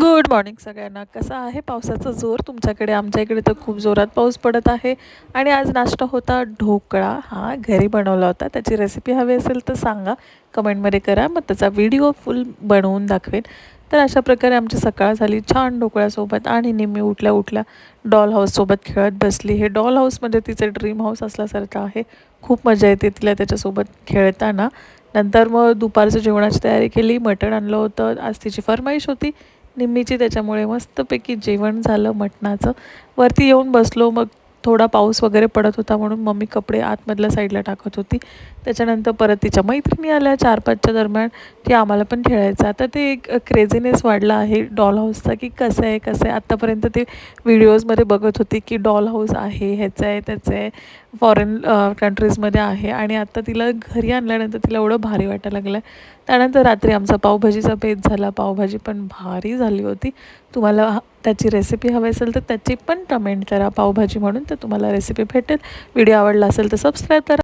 Good morning सगळ्यांना. कसा आहे पावसाचा जोर? तुमच्याकडे आमच्या इकडे तर खूप जोरात पाऊस पडत आहे. आणि आज नाश्ता होता ढोकळा. हा घरी बनवला होता. त्याची रेसिपी हवी असेल तर सांगा. कमेंटमध्ये करा. मग त्याचा व्हिडिओ फुल बनवून दाखवेन. तर अशा प्रकारे आमची सकाळ झाली. छान ढोकळ्यासोबत आणि नेहमी उठल्या उठल्या डॉल हाऊससोबत खेळत बसली. हे डॉल हाऊसमध्ये तिचं ड्रीम हाऊस असल्यासारखं आहे. खूप मजा येते तिला त्याच्यासोबत खेळताना. नंतर मग दुपारचं जेवणाची तयारी केली. मटण आणलं होतं. आज तिची फरमाईश होती. निम्मीची त्याच्यामुळे मस्तपैकी जेवण झालं मटणाचं. वरती येऊन बसलो मग थोडा पाऊस वगैरे पडत होता म्हणून मम्मी कपडे आतमधल्या साईडला टाकत होती. त्याच्यानंतर परत तिच्या मैत्रिणी आल्या चार पाचच्या दरम्यान की आम्हाला पण खेळायचं. आता ते एक क्रेझीनेस वाढला आहे डॉल हाऊसचा की कसं आहे कसं आहे. आत्तापर्यंत ते व्हिडिओजमध्ये बघत होती की डॉल हाऊस आहे ह्याचं आहे त्याचं आहे फॉरेन कंट्रीजमध्ये आहे. आणि आत्ता तिला घरी आणल्यानंतर तिला एवढं भारी वाटायला लागलं आहे त्यानंतर रात्री आमचा पावभाजीचा भेद झाला. पावभाजी पण भारी झाली होती. तुम्हाला त्याची रेसिपी हवी असेल तर त्याची पण कमेंट करा. पावभाजी म्हणून तर तुम्हाला रेसिपी भेटेल. व्हिडिओ आवडला असेल तर सबस्क्राईब करा.